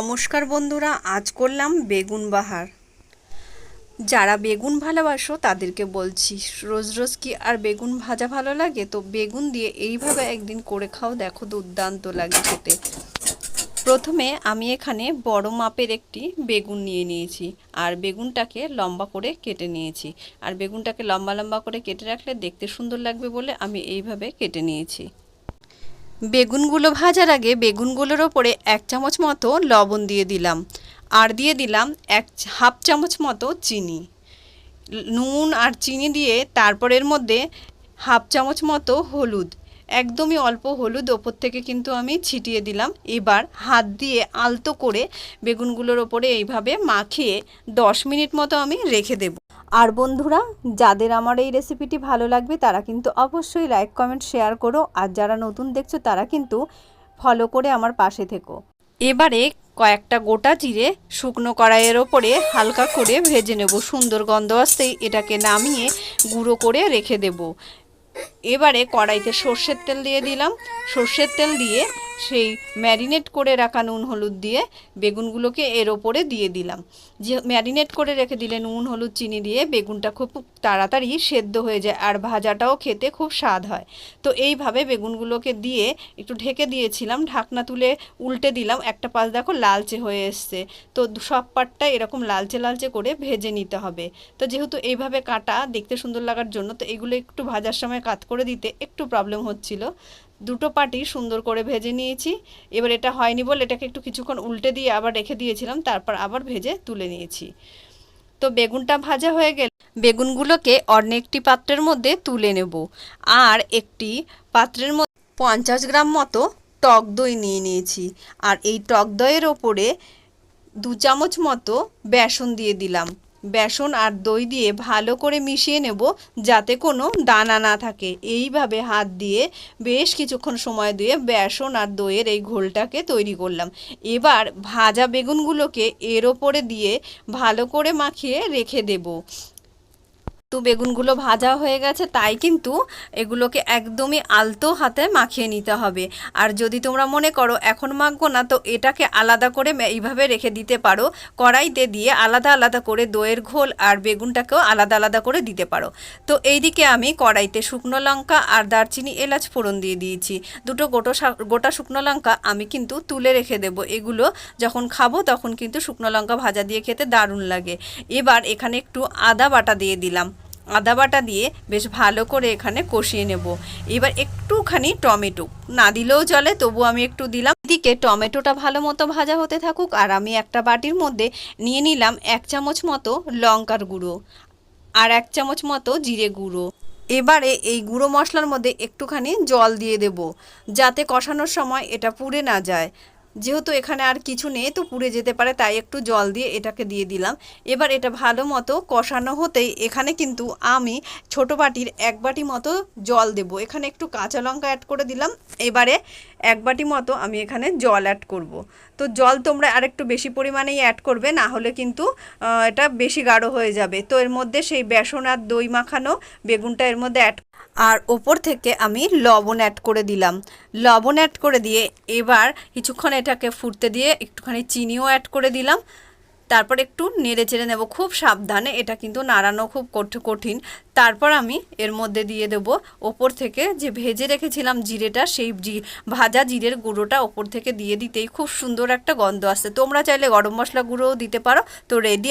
নমস্কার বন্ধুরা, আজ করলাম বেগুন বাহার। যারা বেগুন ভালোবাসো, তাদেরকে বলছি, রোজ রোজ কি আর বেগুন ভাজা ভালো লাগে? তো বেগুন দিয়ে এইভাবে একদিন করে খাও, দেখো দুর্দান্ত লাগে খেতে। প্রথমে আমি এখানে বড় মাপের একটি বেগুন নিয়ে নিয়েছি, আর বেগুনটাকে লম্বা করে কেটে নিয়েছি। আর বেগুনটাকে লম্বা লম্বা করে কেটে রাখলে দেখতে সুন্দর লাগবে বলে আমি এইভাবে কেটে নিয়েছি। বেগুনগুলো ভাজার আগে বেগুনগুলোর ওপরে এক চামচ মতো লবণ দিয়ে দিলাম। আর দিয়ে দিলাম এক হাফ চামচ মতো চিনি। নুন আর চিনি দিয়ে তারপরের মধ্যে হাফ চামচ মতো হলুদ। একদমই অল্প হলুদ ওপর থেকে কিন্তু আমি ছিটিয়ে দিলাম। এবার হাত দিয়ে আলতো করে বেগুনগুলোর ওপরে এইভাবে মাখিয়ে দশ মিনিট মতো আমি রেখে দেব। আর বন্ধুরা, যাদের আমার এই রেসিপিটি ভালো লাগবে, তারা কিন্তু অবশ্যই লাইক কমেন্ট শেয়ার করো। আর যারা নতুন দেখছ, তারা কিন্তু ফলো করে আমার পাশে থেকো। এবারে কয়েকটা গোটা জিরে শুকনো কড়াইয়ের ওপরে হালকা করে ভেজে নেব। সুন্দর গন্ধ আসতেই এটাকে নামিয়ে গুঁড়ো করে রেখে দেব। এবারে কড়াইতে সর্ষের তেল দিয়ে দিলাম। সর্ষের তেল দিয়ে সেই ম্যারিনেট করে রাখা নুন হলুদ দিয়ে বেগুনগুলোকে এর ওপরে দিয়ে দিলাম। যে ম্যারিনেট করে রেখে দিলে নুন, হলুদ, চিনি দিয়ে বেগুনটা খুব তাড়াতাড়ি সেদ্ধ হয়ে যায় আর ভাজাটাও খেতে খুব স্বাদ হয়। তো এইভাবে বেগুনগুলোকে দিয়ে একটু ঢেকে দিয়েছিলাম, ঢাকনা তুলে উল্টে দিলাম। একটা পাশ দেখো লালচে হয়ে এসছে। তো সব পাটটা এরকম লালচে লালচে করে ভেজে নিতে হবে। তো যেহেতু এইভাবে কাটা, দেখতে সুন্দর লাগার জন্য, তো এগুলো একটু ভাজার সময় কাত করে দিতে একটু প্রবলেম হচ্ছিল। দুটো পাটি সুন্দর করে ভেজে নিয়েছি। এবার এটা হয়নি বলে এটাকে একটু কিছুক্ষণ উল্টে দিয়ে আবার রেখে দিয়েছিলাম, তারপর আবার ভেজে তুলে নিয়েছি। তো বেগুনটা ভাজা হয়ে গেলে। বেগুনগুলোকে অন্য একটি পাত্রের মধ্যে তুলে নেব। আর একটি পাত্রের মধ্যে পঞ্চাশ গ্রাম মতো টক দই নিয়ে নিয়েছি। আর এই টক দইয়ের ওপরে দু চামচ মতো বেসন দিয়ে দিলাম। বেসন আর দই দিয়ে ভালো করে মিশিয়ে নেব যাতে কোনো দানা না থাকে। এইভাবে হাত দিয়ে বেশ কিছুক্ষণ সময় দিয়ে বেসন আর দইয়ের এই ঘোলটাকে তৈরি করলাম। এবার ভাজা বেগুনগুলোকে এর ওপরে দিয়ে ভালো করে মাখিয়ে রেখে দেব। তো বেগুনগুলো ভাজা হয়ে গেছে, তাই কিন্তু এগুলোকে একদমই আলতো হাতে মাখিয়ে নিতে হবে। আর যদি তোমরা মনে করো এখন মাখবো না, তো এটাকে আলাদা করে এইভাবে রেখে দিতে পারো। কড়াইতে দিয়ে আলাদা আলাদা করে দইয়ের ঘোল আর বেগুনটাকেও আলাদা আলাদা করে দিতে পারো। তো এইদিকে আমি কড়াইতে শুকনো লঙ্কা আর দারচিনি এলাচ ফোড়ন দিয়ে দিয়েছি। দুটো গোটো গোটা শুকনো লঙ্কা আমি কিন্তু তুলে রেখে দেব। এগুলো যখন খাব তখন কিন্তু শুকনো লঙ্কা ভাজা দিয়ে খেতে দারুণ লাগে। এবার এখানে একটু আদা বাটা দিয়ে দিলাম। আদা বাটা দিয়ে বেশ ভালো করে এখানে কষিয়ে নেব। এবার একটুখানি টমেটো। না দিলেও চলে, তবু আমি একটু দিলাম। এদিকে টমেটোটা ভালো মতো ভাজা হতে থাকুক, আর আমি একটা বাটির মধ্যে নিয়ে নিলাম এক চামচ মতো লঙ্কার গুঁড়ো আর এক চামচ মতো জিরে গুঁড়ো। এবারে এই গুঁড়ো মশলার মধ্যে একটুখানি জল দিয়ে দেব, যাতে কষানোর সময় এটা পুড়ে না যায়। যেহেতু এখানে আর কিছু নেই, তো পুড়ে যেতে পারে, তাই একটু জল দিয়ে এটাকে দিয়ে দিলাম। এবার এটা ভালো মতো কষানো হতেই এখানে কিন্তু আমি ছোট বাটির এক বাটি মতো জল দেব। এখানে একটু কাঁচা লঙ্কা অ্যাড করে দিলাম। এবারে এক বাটি মতো আমি এখানে জল অ্যাড করব। তো জল তোমরা আরেকটু বেশি পরিমাণেই অ্যাড করবে, না হলে কিন্তু এটা বেশি গাঢ় হয়ে যাবে। তো এর মধ্যে সেই বেসন আর দই মাখানো বেগুনটা এর মধ্যে অ্যাড আর ওপর থেকে আমি লবণ অ্যাড করে দিলাম। লবণ অ্যাড করে দিয়ে এবার কিছুক্ষণ এটাকে ফুটতে দিয়ে একটুখানি চিনিও অ্যাড করে দিলাম। তারপর একটু নেড়ে চেড়ে নেব, খুব সাবধানে, এটা কিন্তু নাড়ানো খুব কঠিন। তারপর আমি এর মধ্যে দিয়ে দেব ওপর থেকে যে ভেজে রেখেছিলাম জিরেটা, সেই জি, ভাজা জিরের গুঁড়োটা ওপর থেকে দিয়ে দিতেই খুব সুন্দর একটা গন্ধ আসছে তোমরা চাইলে গরম মশলা গুঁড়োও দিতে পারো। তো রেডি